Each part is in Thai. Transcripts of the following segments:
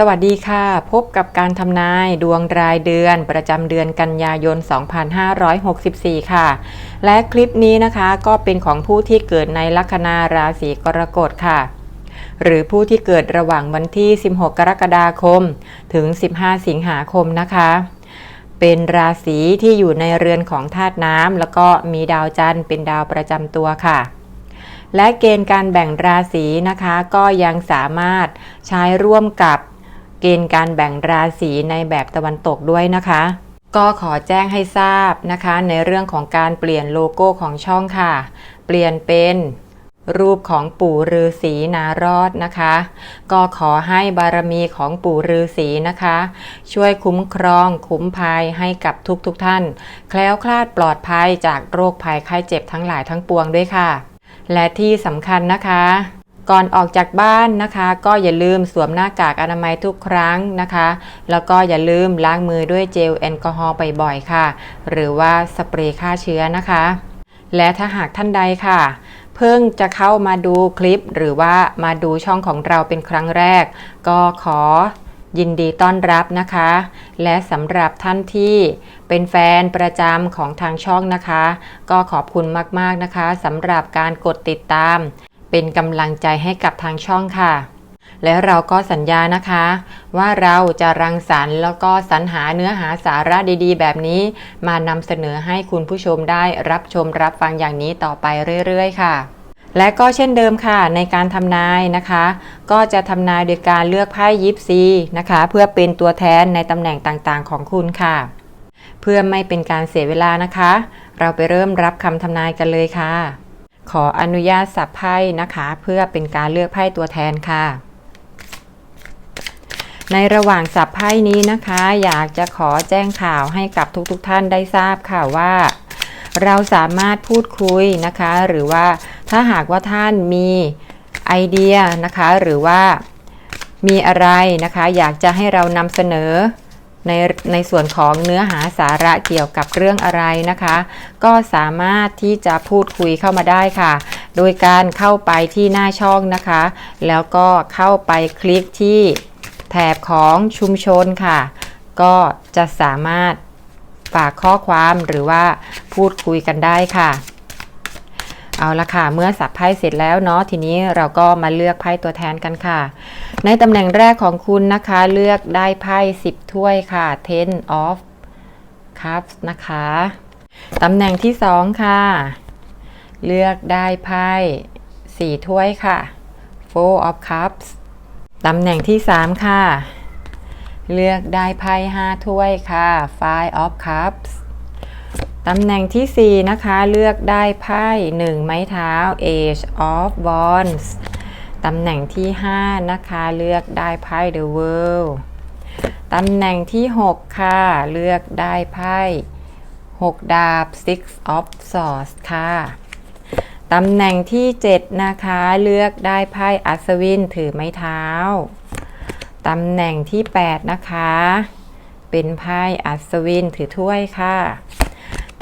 สวัสดีค่ะ พบกับการทำนายดวงรายเดือนประจำเดือนกันยายน 2564 ค่ะ และคลิปนี้นะคะก็เป็นของผู้ที่เกิดในลัคนาราศีกรกฎค่ะ หรือผู้ที่เกิดระหว่างวันที่ 16 กรกฎาคม ถึง 15 สิงหาคมนะคะ เป็นราศีที่อยู่ในเรือนของธาตุน้ำแล้วก็มีดาวจันทร์เป็นดาวประจำตัวค่ะและเกณฑ์การแบ่งราศีนะคะ ก็ยังสามารถใช้ร่วมกับ เกณฑ์การแบ่งราศีในแบบตะวันตกด้วยนะคะ ก็ขอแจ้งให้ทราบนะคะ ในเรื่องของการเปลี่ยนโลโก้ของช่องค่ะ เปลี่ยนเป็นรูปของปู่ฤาษีนารอดนะคะ ก็ขอให้บารมีของปู่ฤาษีนะคะ ช่วยคุ้มครองคุ้มภัยให้กับทุกๆทท่าน แคล้วคลาดปลอดภัยจากโรคภัยไข้เจ็บทั้งหลายทั้งปวงด้วยค่ะ และที่สำคัญนะคะ ก่อนออกจากบ้านนะคะ ก็อย่าลืมสวมหน้ากากอนามัยทุกครั้งนะคะ แล้วก็อย่าลืมล้างมือด้วยเจลแอลกอฮอล์บ่อยๆค่ะ หรือว่าสเปรย์ฆ่าเชื้อนะคะ และถ้าหากท่านใดค่ะเพิ่งจะเข้ามาดูคลิปหรือว่ามาดูช่องของเราเป็นครั้งแรก ก็ขอยินดีต้อนรับนะคะ และสำหรับท่านที่เป็นแฟนประจำของทางช่องนะคะ ก็ขอบคุณมากๆนะคะสำหรับการกดติดตาม เป็นกำลังใจให้กับทางช่องค่ะ และเราก็สัญญานะคะ ว่าเราจะรังสรรค์แล้วก็สรรหาเนื้อหาสาระดีๆ แบบนี้ มานำเสนอให้คุณผู้ชมได้รับชมรับฟังอย่างนี้ต่อไปเรื่อยๆ ค่ะและก็เช่นเดิมค่ะในการทำนายนะคะ ก็จะทำนายโดยการเลือกไพ่ยิปซีนะคะ เพื่อเป็นตัวแทนในตำแหน่งต่างๆของคุณค่ะ เพื่อไม่เป็นการเสียเวลานะคะ เราไปเริ่มรับคำทำนายกันเลยค่ะ ขออนุญาตสับไพ่นะคะ เพื่อเป็นการเลือกไพ่ตัวแทนค่ะ ในระหว่างสับไพ่นี้นะคะ อยากจะขอแจ้งข่าวให้กับทุกๆทท่านได้ทราบค่ะว่า เราสามารถพูดคุยนะคะ หรือว่าถ้าหากว่าท่านมีไอเดียนะคะ หรือว่ามีอะไรนะคะ อยากจะให้เรานำเสนอ ในในส่วนของเนื้อหาสาระเกี่ยวกับเรื่องอะไรนะคะ ก็สามารถที่จะพูดคุยเข้ามาได้ค่ะ โดยการเข้าไปที่หน้าช่องนะคะ แล้วก็เข้าไปคลิกที่แถบของชุมชนค่ะ ก็จะสามารถฝากข้อความหรือว่าพูดคุยกันได้ค่ะ เอาละค่ะ เมื่อสับไพ่เสร็จแล้วเนาะทีนี้เราก็มาเลือกไพ่ตัวแทนกันค่ะ ในตำแหน่งแรกของคุณนะคะ เลือกได้ไพ่10 ถ้วยค่ะ ten of cups นะคะ ตำแหน่งที่ 2 ค่ะ เลือกได้ไพ่4ถ้วยค่ะ four of cups ตำแหน่งที่ 3 ค่ะ เลือกได้ไพ่5ถ้วยค่ะ five of cups ตำแหน่งที่ 4 นะคะ เลือกได้ไพ่1 ไม้เท้า Age of Wands ตำแหน่งที่ 5 นะคะ เลือกได้ไพ่ The World ตำแหน่งที่ 6 ค่ะ เลือกได้ไพ่ 6 ดาบ Six of Swords ค่ะ ตำแหน่งที่ 7 นะคะ เลือกได้ไพ่อัศวินถือไม้เท้า ตำแหน่งที่ 8 นะคะ เป็นไพ่อัศวินถือถ้วยค่ะ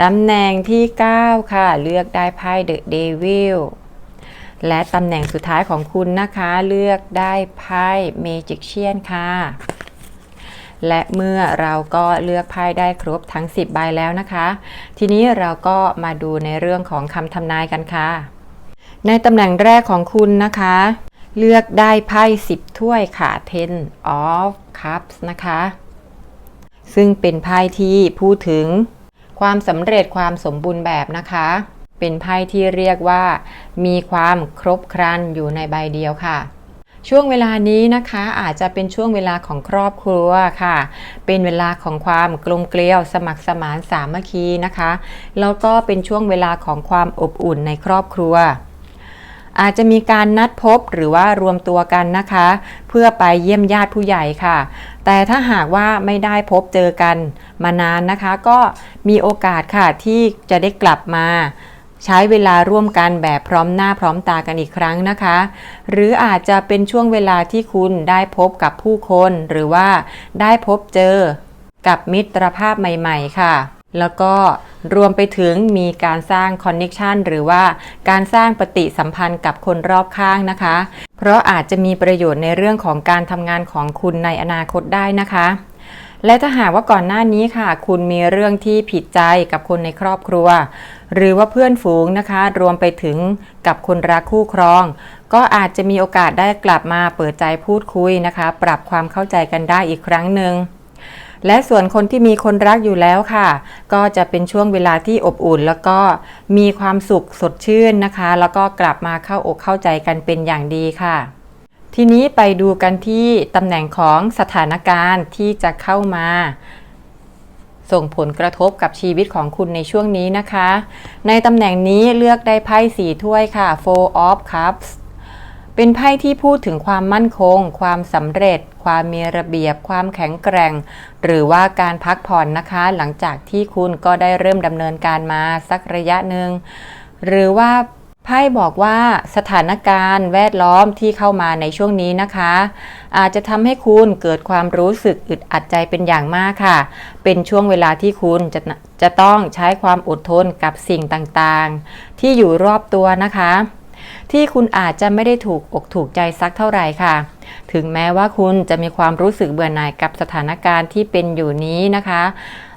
ตำแหน่งที่ 9 ค่ะ เลือกได้ไพ่เดอะเดวิลและตำแหน่งสุดท้ายของคุณนะคะ เลือกได้ไพ่เมจิกเชียนค่ะ และเมื่อเราก็เลือกไพ่ได้ครบทั้ง 10 ใบแล้วนะคะ ทีนี้เราก็มาดูในเรื่องของคำทำนายกันค่ะ ในตำแหน่งแรกของคุณนะคะ เลือกได้ไพ่10 ถ้วยค่ะ ten of cups นะคะ ซึ่งเป็นไพ่ที่พูดถึง ความสำเร็จความสมบูรณ์แบบนะคะ เป็นไพ่ที่เรียกว่า มีความครบครันอยู่ในใบเดียวค่ะ ช่วงเวลานี้นะคะอาจจะเป็นช่วงเวลาของครอบครัวค่ะ เป็นเวลาของความกลมเกลียวสมัครสมานสามัคคีนะคะ แล้วก็เป็นช่วงเวลาของความอบอุ่นในครอบครัว อาจจะมีการนัดพบหรือว่ารวมตัวกันนะคะ เพื่อไปเยี่ยมญาติผู้ใหญ่ค่ะ แต่ถ้าหากว่าไม่ได้พบเจอกันมานานนะคะ ก็มีโอกาสค่ะที่จะได้กลับมาใช้เวลาร่วมกันแบบพร้อมหน้าพร้อมตากันอีกครั้งนะคะ หรืออาจจะเป็นช่วงเวลาที่คุณได้พบกับผู้คน หรือว่าได้พบเจอกับมิตรภาพใหม่ ๆ ค่ะ แล้วก็รวมไปถึงมีการสร้างคอนเน็ชันหรือว่าการสร้างปฏิสัมพันธ์กับคนรอบข้างนะคะ เพราะอาจจะมีประโยชน์ในเรื่องของการทำงานของคุณในอนาคตได้นะคะ และถ้าหากว่าก่อนหน้านี้ค่ะ คุณมีเรื่องที่ผิดใจกับคนในครอบครัว หรือว่าเพื่อนฝูงนะคะ รวมไปถึงกับคนรักคู่ครอง ก็อาจจะมีโอกาสได้กลับมาเปิดใจพูดคุยนะคะ ปรับความเข้าใจกันได้อีกครั้งหนึ่ง และส่วนคนที่มีคนรักอยู่แล้วค่ะ ก็จะเป็นช่วงเวลาที่อบอุ่น แล้วก็มีความสุขสดชื่นนะคะ แล้วก็กลับมาเข้าอกเข้าใจกันเป็นอย่างดีค่ะ ทีนี้ไปดูกันที่ตำแหน่งของสถานการณ์ที่จะเข้ามาส่งผลกระทบกับชีวิตของคุณในช่วงนี้นะคะ ในตำแหน่งนี้เลือกได้ไพ่สีถ้วยค่ะ Four of Cups เป็นไพ่ที่พูดถึงความมั่นคง ความสำเร็จ ความมีระเบียบ ความแข็งแกร่ง หรือว่าการพักผ่อนนะคะ หลังจากที่คุณก็ได้เริ่มดำเนินการมาสักระยะหนึ่ง หรือว่าไพ่บอกว่าสถานการณ์แวดล้อมที่เข้ามาในช่วงนี้นะคะ อาจจะทำให้คุณเกิดความรู้สึกอึดอัดใจเป็นอย่างมากค่ะ เป็นช่วงเวลาที่คุณจะจะต้องใช้ความอดทนกับสิ่งต่างๆ ที่อยู่รอบตัวนะคะ ที่คุณอาจจะไม่ได้ถูกอกถูกใจสักเท่าไหร่ค่ะ ถึงแม้ว่าคุณจะมีความรู้สึกเบื่อหน่ายกับสถานการณ์ที่เป็นอยู่นี้นะคะ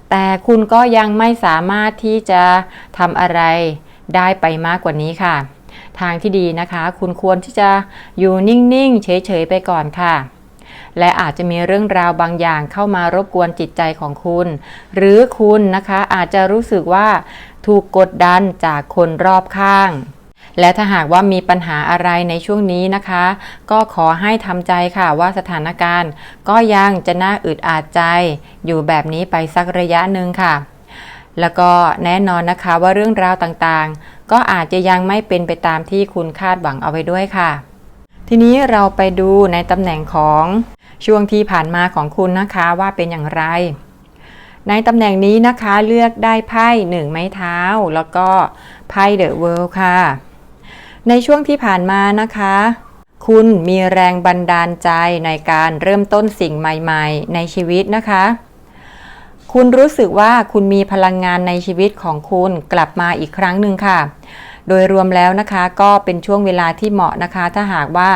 แต่คุณก็ยังไม่สามารถที่จะทำอะไรได้ไปมากกว่านี้ค่ะ ทางที่ดีนะคะ คุณควรที่จะอยู่นิ่งๆ เฉยๆไปก่อนค่ะและอาจจะมีเรื่องราวบางอย่างเข้ามารบกวนจิตใจของคุณ หรือคุณนะคะอาจจะรู้สึกว่าถูกกดดันจากคนรอบข้าง และถ้าหากว่ามีปัญหาอะไรในช่วงนี้นะคะ ก็ขอให้ทำใจค่ะว่าสถานการณ์ ก็ยังจะน่าอึดอัดใจ อยู่แบบนี้ไปสักระยะหนึ่งค่ะ แล้วก็แน่นอนนะคะว่าเรื่องราวต่างๆ ก็อาจจะยังไม่เป็นไปตามที่คุณคาดหวังเอาไว้ด้วยค่ะ ทีนี้เราไปดูในตำแหน่งของช่วงที่ผ่านมาของคุณนะคะว่าเป็นอย่างไร ในตำแหน่งนี้นะคะเลือกได้ไพ่หนึ่งไม้เท้า แล้วก็ไพ่เดอะเวิลด์ค่ะ ในช่วงที่ผ่านมานะคะ คุณมีแรงบันดาลใจในการเริ่มต้นสิ่งใหม่ๆ ในชีวิตนะคะ คุณรู้สึกว่าคุณมีพลังงานในชีวิตของคุณกลับมาอีกครั้งหนึ่งค่ะโดยรวมแล้วนะคะก็เป็นช่วงเวลาที่เหมาะนะคะ ถ้าหากว่า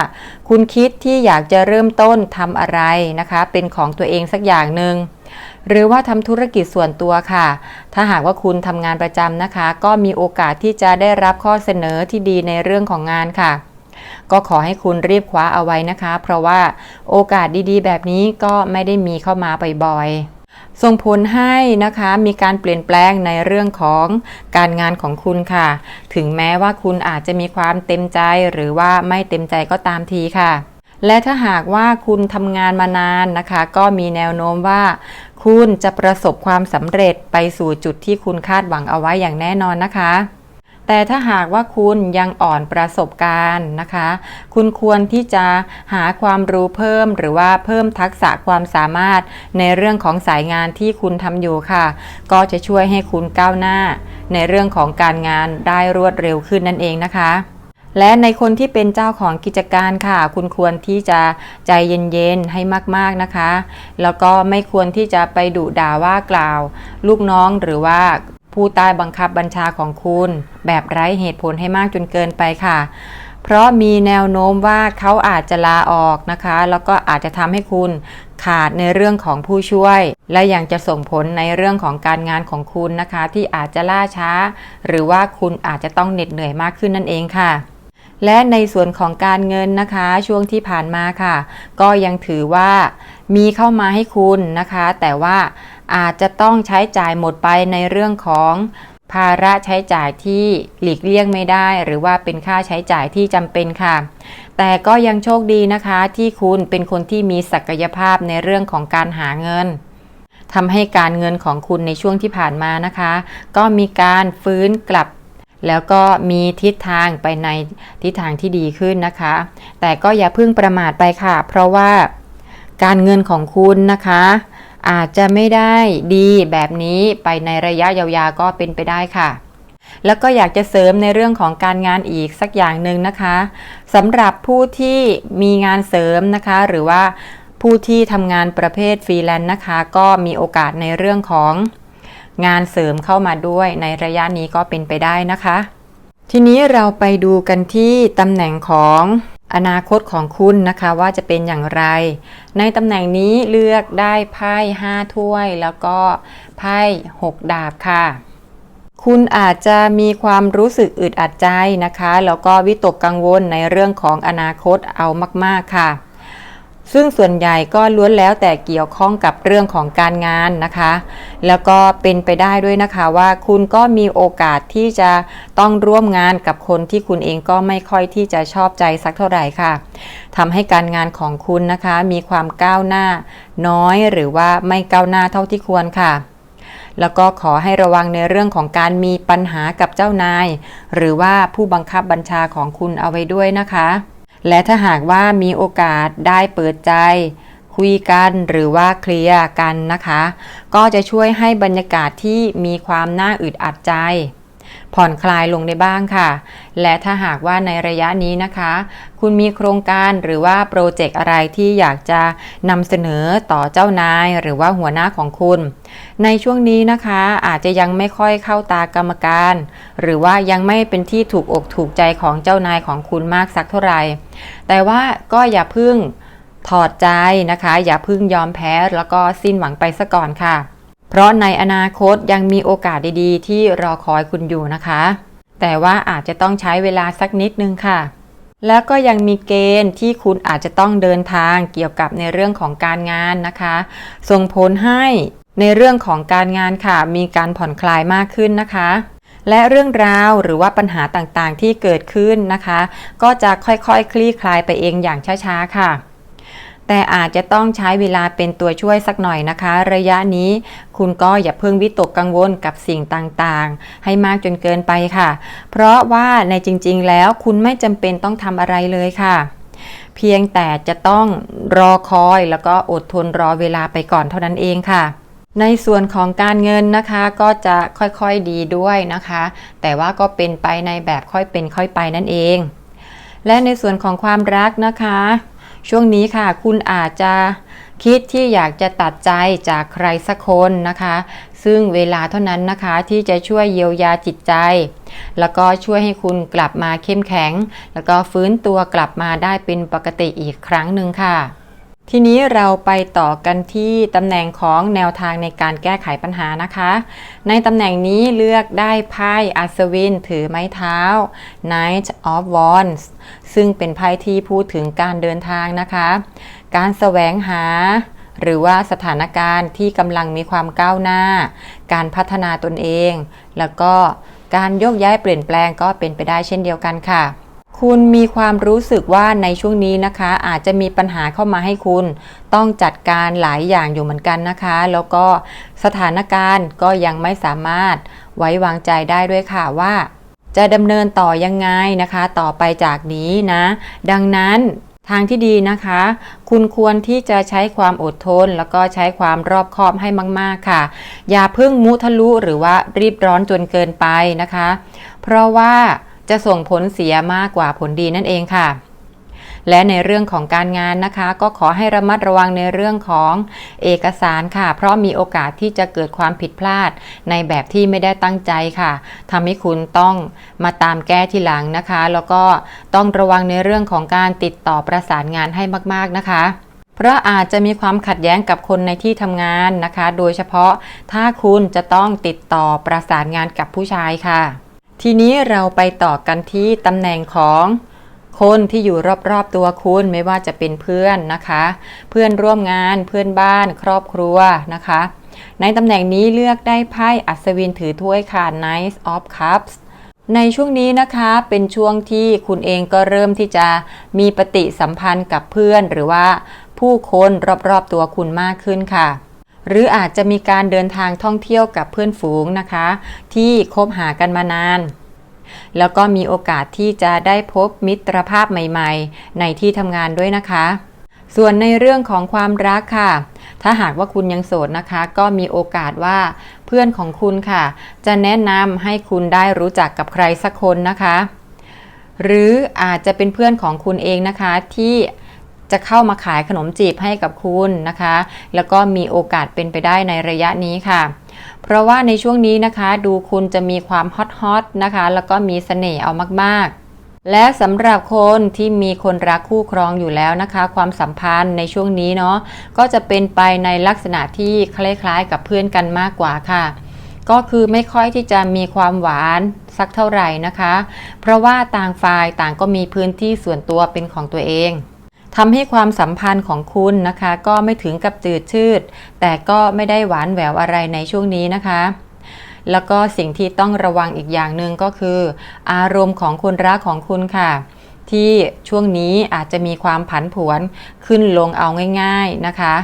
คุณคิดที่อยากจะเริ่มต้นทำอะไรนะคะ เป็นของตัวเองสักอย่างหนึ่ง หรือว่าทำธุรกิจส่วนตัวค่ะ ถ้าหากว่าคุณทำงานประจำนะคะ ก็มีโอกาสที่จะได้รับข้อเสนอที่ดีในเรื่องของงานค่ะ ก็ขอให้คุณรีบคว้าเอาไว้นะคะ เพราะว่าโอกาสดีๆ แบบนี้ก็ไม่ได้มีเข้ามาบ่อยๆส่งผลให้นะคะมีการเปลี่ยนแปลงในเรื่องของการงานของคุณค่ะ ถึงแม้ว่าคุณอาจจะมีความเต็มใจหรือว่าไม่เต็มใจก็ตามทีค่ะ และถ้าหากว่าคุณทำงานมานานนะคะ ก็มีแนวโน้มว่า คุณจะประสบความสำเร็จไปสู่จุดที่คุณคาดหวังเอาไว้อย่างแน่นอนนะคะแต่ถ้าหากว่าคุณยังอ่อนประสบการณ์นะคะ คุณควรที่จะหาความรู้เพิ่มหรือว่าเพิ่มทักษะความสามารถในเรื่องของสายงานที่คุณทำอยู่ค่ะ ก็จะช่วยให้คุณก้าวหน้า ในเรื่องของการงานได้รวดเร็วขึ้นนั่นเองนะคะ และในคนที่เป็นเจ้าของกิจการค่ะ คุณควรที่จะใจเย็นๆให้มากๆนะคะ แล้วก็ไม่ควรที่จะไปดุด่าว่ากล่าว ลูกน้องหรือว่าผู้ใต้บังคับบัญชาของคุณ แบบไร้เหตุผลให้มากจนเกินไปค่ะ เพราะมีแนวโน้มว่าเขาอาจจะลาออกนะคะ แล้วก็อาจจะทำให้คุณขาดในเรื่องของผู้ช่วย และยังจะส่งผลในเรื่องของการงานของคุณนะคะ ที่อาจจะล่าช้า หรือว่าคุณอาจจะต้องเหน็ดเหนื่อยมากขึ้นนั่นเองค่ะ และในส่วนของการเงินนะคะช่วงที่ผ่านมาค่ะ ก็ยังถือว่ามีเข้ามาให้คุณนะคะ แต่ว่าอาจจะต้องใช้จ่ายหมดไปในเรื่องของภาระใช้จ่ายที่หลีกเลี่ยงไม่ได้ หรือว่าเป็นค่าใช้จ่ายที่จำเป็นค่ะ แต่ก็ยังโชคดีนะคะ ที่คุณเป็นคนที่มีศักยภาพในเรื่องของการหาเงินทำให้การเงินของคุณในช่วงที่ผ่านมานะคะ ก็มีการฟื้นกลับ แล้วก็มีทิศทางไปในทิศทางที่ดีขึ้นนะคะ แต่ก็อย่าเพิ่งประมาทไปค่ะ เพราะว่าการเงินของคุณนะคะ อาจจะไม่ได้ดีแบบนี้ไปในระยะยาวๆก็เป็นไปได้ค่ะ แล้วก็อยากจะเสริมในเรื่องของการงานอีกสักอย่างหนึ่งนะคะสำหรับผู้ที่มีงานเสริมนะคะ หรือว่าผู้ที่ทำงานประเภทฟรีแลนซ์นะคะ ก็มีโอกาสในเรื่องของ งานเสริมเข้ามาด้วยในระยะนี้ก็เป็นไปได้นะคะ ทีนี้เราไปดูกันที่ตำแหน่งของอนาคตของคุณนะคะว่าจะเป็นอย่างไร ในตำแหน่งนี้เลือกได้ไพ่5ถ้วย แล้วก็ไพ่6ดาบค่ะ คุณอาจจะมีความรู้สึกอึดอัดใจนะคะ แล้วก็วิตกกังวลในเรื่องของอนาคตเอามาก ๆค่ะ ซึ่งส่วนใหญ่ก็ล้วนแล้วแต่เกี่ยวข้องกับเรื่องของการงานนะคะ แล้วก็เป็นไปได้ด้วยนะคะว่าคุณก็มีโอกาสที่จะต้องร่วมงานกับคนที่คุณเองก็ไม่ค่อยที่จะชอบใจสักเท่าไหร่ค่ะทำให้การงานของคุณนะคะ มีความก้าวหน้าน้อยหรือว่าไม่ก้าวหน้าเท่าที่ควรค่ะแล้วก็ขอให้ระวังในเรื่องของการมีปัญหากับเจ้านาย หรือว่าผู้บังคับบัญชาของคุณเอาไว้ด้วยนะคะ และถ้าหากว่ามีโอกาสได้เปิดใจ คุยกันหรือว่าเคลียร์กันนะคะ ก็จะช่วยให้บรรยากาศที่มีความน่าอึดอัดใจ ผ่อนคลายลงได้บ้างค่ะ และถ้าหากว่าในระยะนี้นะคะ คุณมีโครงการหรือว่าโปรเจกต์อะไรที่อยากจะนำเสนอต่อเจ้านายหรือว่าหัวหน้าของคุณ ในช่วงนี้นะคะอาจจะยังไม่ค่อยเข้าตากรรมการ หรือว่ายังไม่เป็นที่ถูกอกถูกใจของเจ้านายของคุณมากสักเท่าไหร่ แต่ว่าก็อย่าพึ่งถอดใจนะคะ อย่าพึ่งยอมแพ้แล้วก็สิ้นหวังไปซะก่อนค่ะ เพราะในอนาคตยังมีโอกาสดีๆ ที่รอคอยคุณอยู่นะคะ แต่ว่าอาจจะต้องใช้เวลาสักนิดนึงค่ะ แล้วก็ยังมีเกณฑ์ที่คุณอาจจะต้องเดินทางเกี่ยวกับในเรื่องของการงานนะคะ ส่งผลให้ในเรื่องของการงานค่ะ มีการผ่อนคลายมากขึ้นนะคะ และเรื่องราวหรือว่าปัญหาต่างๆที่เกิดขึ้นนะคะ ก็จะค่อยๆคคลี่คลายไปเองอย่างช้าๆค่ะ แต่อาจจะต้องใช้เวลาเป็นตัวช่วยสักหน่อยนะคะ ระยะนี้ คุณก็อย่าเพิ่งวิตกกังวลกับสิ่งต่างๆ ให้มากจนเกินไปค่ะ เพราะว่าในจริงๆ แล้วคุณไม่จำเป็นต้องทำอะไรเลยค่ะ เพียงแต่จะต้องรอคอยแล้วก็อดทนรอเวลาไปก่อนเท่านั้นเองค่ะในส่วนของการเงินนะคะก็จะค่อยๆดีด้วยนะคะ แต่ว่าก็เป็นไปในแบบค่อยเป็นค่อยไปนั่นเอง และในส่วนของความรักนะคะ ช่วงนี้ค่ะ คุณอาจจะคิดที่อยากจะตัดใจจากใครสักคนนะคะ ซึ่งเวลาเท่านั้นนะคะที่จะช่วยเยียวยาจิตใจ แล้วก็ช่วยให้คุณกลับมาเข้มแข็ง แล้วก็ฟื้นตัวกลับมาได้เป็นปกติอีกครั้งหนึ่งค่ะ ทีนี้เราไปต่อกันที่ตำแหน่งของแนวทางในการแก้ไขปัญหานะคะ ในตำแหน่งนี้เลือกได้ไพ่อัศวิน ถือไม้เท้า Knight of Wands ซึ่งเป็นไพ่ที่พูดถึงการเดินทางนะคะ การแสวงหาหรือว่าสถานการณ์ที่กำลังมีความก้าวหน้า การพัฒนาตนเอง แล้วก็การโยกย้ายเปลี่ยนแปลงก็เป็นไปได้เช่นเดียวกันค่ะ คุณมีความรู้สึกว่าในช่วงนี้นะคะ อาจจะมีปัญหาเข้ามาให้คุณ ต้องจัดการหลายอย่างอยู่เหมือนกันนะคะ แล้วก็สถานการณ์ก็ยังไม่สามารถไว้วางใจได้ด้วยค่ะว่า จะดำเนินต่อยังไงนะคะ ต่อไปจากนี้นะ ดังนั้นทางที่ดีนะคะ คุณควรที่จะใช้ความอดทน แล้วก็ใช้ความรอบคอบให้มาก ๆ ค่ะ อย่าเพิ่งมุทะลุหรือว่ารีบร้อนจนเกินไปนะคะ เพราะว่า จะส่งผลเสียมากกว่าผลดีนั่นเองค่ะ และในเรื่องของการงานนะคะ ก็ขอให้ระมัดระวังในเรื่องของเอกสารค่ะ เพราะมีโอกาสที่จะเกิดความผิดพลาดในแบบที่ไม่ได้ตั้งใจค่ะทำให้คุณต้องมาตามแก้ทีหลังนะคะ แล้วก็ต้องระวังในเรื่องของการติดต่อประสานงานให้มาก ๆนะคะเพราะอาจจะมีความขัดแย้งกับคนในที่ทำงานนะคะ โดยเฉพาะถ้าคุณจะต้องติดต่อประสานงานกับผู้ชายค่ะ ทีนี้เราไปต่อกันที่ตำแหน่งของคนที่อยู่รอบๆตัวคุณไม่ว่าจะเป็นเพื่อนนะคะ เพื่อนร่วมงานเพื่อนบ้านครอบครัวนะคะ ในตำแหน่งนี้เลือกได้ไพ่อัศวินถือถ้วยค่ะ Knight of Cups ในช่วงนี้นะคะเป็นช่วงที่คุณเองก็เริ่มที่จะมีปฏิสัมพันธ์กับเพื่อน หรือว่าผู้คนรอบๆตัวคุณมากขึ้นค่ะ หรืออาจจะมีการเดินทางท่องเที่ยวกับเพื่อนฝูงนะคะ ที่คบหากันมานาน แล้วก็มีโอกาสที่จะได้พบมิตรภาพใหม่ๆ ในที่ทำงานด้วยนะคะ ส่วนในเรื่องของความรักค่ะ ถ้าหากว่าคุณยังโสดนะคะ ก็มีโอกาสว่าเพื่อนของคุณค่ะ จะแนะนำให้คุณได้รู้จักกับใครสักคนนะคะ หรืออาจจะเป็นเพื่อนของคุณเองนะคะที่ จะเข้ามาขายขนมจีบให้กับคุณนะคะ แล้วก็มีโอกาสเป็นไปได้ในระยะนี้ค่ะเพราะว่าในช่วงนี้นะคะดูคุณจะมีความฮอตฮอตๆนะคะ แล้วก็มีเสน่ห์เอามากๆ และสำหรับคนที่มีคนรักคู่ครองอยู่แล้วนะคะ ความสัมพันธ์ในช่วงนี้เนาะก็จะเป็นไปในลักษณะที่คล้ายๆ กับเพื่อนกันมากกว่าค่ะ ก็คือไม่ค่อยที่จะมีความหวานสักเท่าไหร่นะคะ เพราะว่าต่างฝ่ายต่างก็มีพื้นที่ส่วนตัวเป็นของตัวเอง ทำให้ความสัมพันธ์ของคุณนะคะ ก็ไม่ถึงกับจืดชืด แต่ก็ไม่ได้หวานแหววอะไรในช่วงนี้นะคะ แล้วก็สิ่งที่ต้องระวังอีกอย่างหนึ่งก็คือ อารมณ์ของคนรักของคุณค่ะ ที่ช่วงนี้อาจจะมีความผันผวนขึ้นลงเอาง่าย ๆนะคะ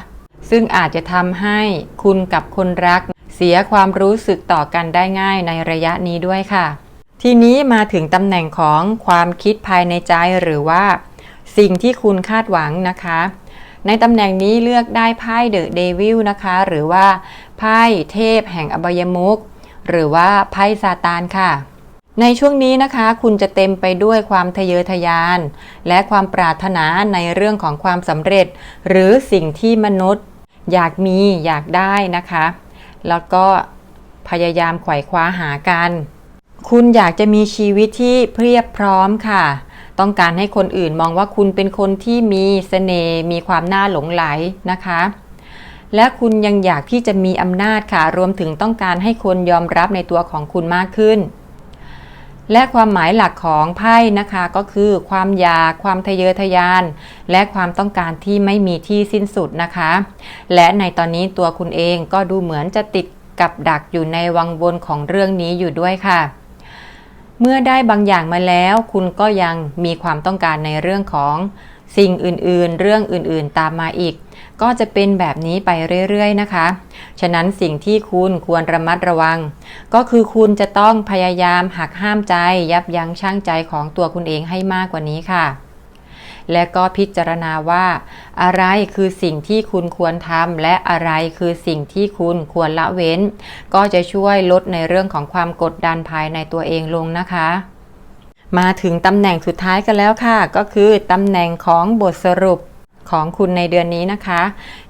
ซึ่งอาจจะทำให้คุณกับคนรัก เสียความรู้สึกต่อกันได้ง่ายในระยะนี้ด้วยค่ะทีนี้มาถึงตำแหน่งของความคิดภายในใจหรือว่า สิ่งที่คุณคาดหวังนะคะ ในตำแหน่งนี้เลือกได้ไพ่เดอะเดวิลนะคะ หรือว่าไพ่เทพแห่งอบายมุกหรือว่าไพ่ซาตานค่ะ ในช่วงนี้นะคะ คุณจะเต็มไปด้วยความทะเยอทะยาน และความปรารถนาในเรื่องของความสำเร็จ หรือสิ่งที่มนุษย์ อยากมีอยากได้นะคะ แล้วก็พยายามไขว่คว้าหากัน คุณอยากจะมีชีวิตที่เพียบพร้อมค่ะ ต้องการให้คนอื่นมองว่าคุณเป็นคนที่มีเสน่ห์มีความน่าหลงไหลนะคะ และคุณยังอยากที่จะมีอำนาจค่ะ รวมถึงต้องการให้คนยอมรับในตัวของคุณมากขึ้น และความหมายหลักของไพ่นะคะก็คือความอยากความทะเยอทะยาน และความต้องการที่ไม่มีที่สิ้นสุดนะคะ และในตอนนี้ตัวคุณเองก็ดูเหมือนจะติดกับดักอยู่ในวังวนของเรื่องนี้อยู่ด้วยค่ะ เมื่อได้บางอย่างมาแล้วคุณก็ยังมีความต้องการในเรื่องของสิ่งอื่นๆ เรื่องอื่นๆตามมาอีก ก็จะเป็นแบบนี้ไปเรื่อยๆนะคะ ฉะนั้นสิ่งที่คุณควรระมัดระวัง ก็คือคุณจะต้องพยายามหักห้ามใจยับยั้งชั่งใจของตัวคุณเองให้มากกว่านี้ค่ะ และก็พิจารณาว่า อะไรคือสิ่งที่คุณควรทำและอะไรคือสิ่งที่คุณควรละเว้น ก็จะช่วยลดในเรื่องของความกดดันภายในตัวเองลงนะคะมาถึงตำแหน่งสุดท้ายกันแล้วค่ะ ก็คือตำแหน่งของบทสรุปของคุณในเดือนนี้นะคะ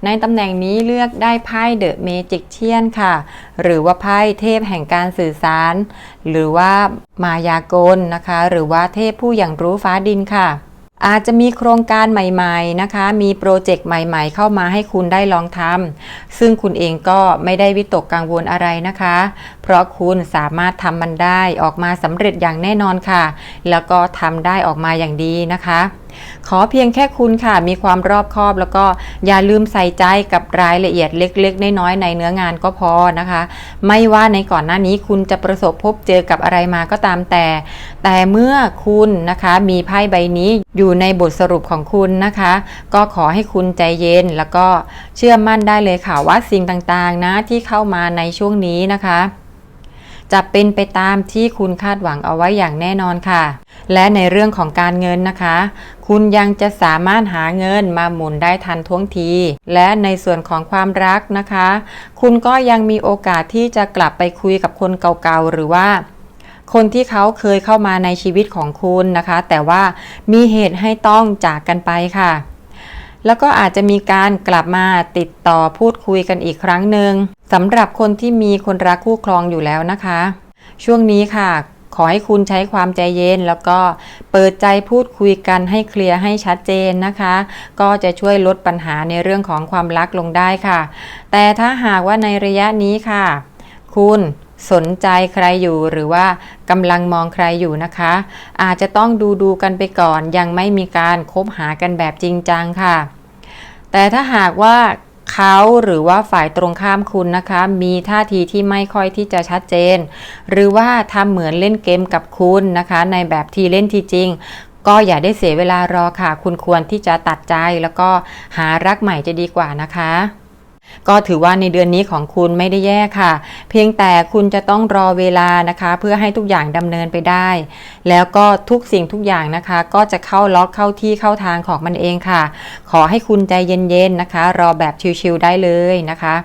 ในตำแหน่งนี้เลือกได้ไพ่เดอะเมจิกเชียนค่ะ หรือว่าไพ่เทพแห่งการสื่อสาร หรือว่ามายากลนะคะ หรือว่าเทพผู้อย่างรู้ฟ้าดินค่ะ อาจจะมีโครงการใหม่ๆนะคะ มีโปรเจกต์ใหม่ ๆ เข้ามาให้คุณได้ลองทำซึ่งคุณเองก็ไม่ได้วิตกกังวลอะไรนะคะ เพราะคุณสามารถทำมันได้ออกมาสำเร็จอย่างแน่นอนค่ะ แล้วก็ทำได้ออกมาอย่างดีนะคะ ขอเพียงแค่คุณค่ะ มีความรอบคอบ แล้วก็อย่าลืมใส่ใจกับรายละเอียดเล็ก ๆ น้อยๆในเนื้องานก็พอนะคะ ไม่ว่าในก่อนหน้านี้คุณจะประสบพบเจอกับอะไรมาก็ตามแต่ แต่เมื่อคุณนะคะมีไพ่ใบนี้อยู่ในบทสรุปของคุณนะคะ ก็ขอให้คุณใจเย็นแล้วก็เชื่อมั่นได้เลยค่ะว่าสิ่งต่างๆนะที่เข้ามาในช่วงนี้นะคะจะเป็นไปตามที่คุณคาดหวังเอาไว้อย่างแน่นอนค่ะ และในเรื่องของการเงินนะคะ คุณยังจะสามารถหาเงินมาหมุนได้ทันท่วงที และในส่วนของความรักนะคะ คุณก็ยังมีโอกาสที่จะกลับไปคุยกับคนเก่าๆ หรือว่าคนที่เขาเคยเข้ามาในชีวิตของคุณนะคะ แต่ว่ามีเหตุให้ต้องจากกันไปค่ะ แล้วก็อาจจะมีการกลับมาติดต่อพูดคุยกันอีกครั้งหนึ่งสำหรับคนที่มีคนรักคู่ครองอยู่แล้วนะคะ ช่วงนี้ค่ะ ขอให้คุณใช้ความใจเย็น แล้วก็เปิดใจพูดคุยกันให้เคลียร์ให้ชัดเจนนะคะ ก็จะช่วยลดปัญหาในเรื่องของความรักลงได้ค่ะ แต่ถ้าหากว่าในระยะนี้ค่ะ คุณสนใจใครอยู่หรือว่ากำลังมองใครอยู่นะคะ อาจจะต้องดูดูกันไปก่อนยังไม่มีการคบหากันแบบจริงจังค่ะ แต่ถ้าหากว่า เขาหรือว่าฝ่ายตรงข้ามคุณนะคะ มีท่าทีที่ไม่ค่อยที่จะชัดเจน หรือว่าทำเหมือนเล่นเกมกับคุณนะคะ ในแบบทีเล่นทีจริงก็อย่าได้เสียเวลารอค่ะ คุณควรที่จะตัดใจแล้วก็หารักใหม่จะดีกว่านะคะ ก็ถือว่าในเดือนนี้ของคุณไม่ได้แย่ค่ะ เพียงแต่คุณจะต้องรอเวลานะคะ เพื่อให้ทุกอย่างดำเนินไปได้ แล้วก็ทุกสิ่งทุกอย่างนะคะ ก็จะเข้าล็อกเข้าที่เข้าทางของมันเองค่ะ ขอให้คุณใจเย็นๆนะคะ รอแบบชิวๆได้เลยนะคะ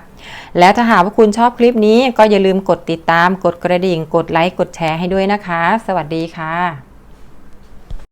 แล้วถ้าหากว่าคุณชอบคลิปนี้ก็อย่าลืมกดติดตาม กดกระดิ่ง กดไลค์ กดแชร์ให้ด้วยนะคะ สวัสดีค่ะ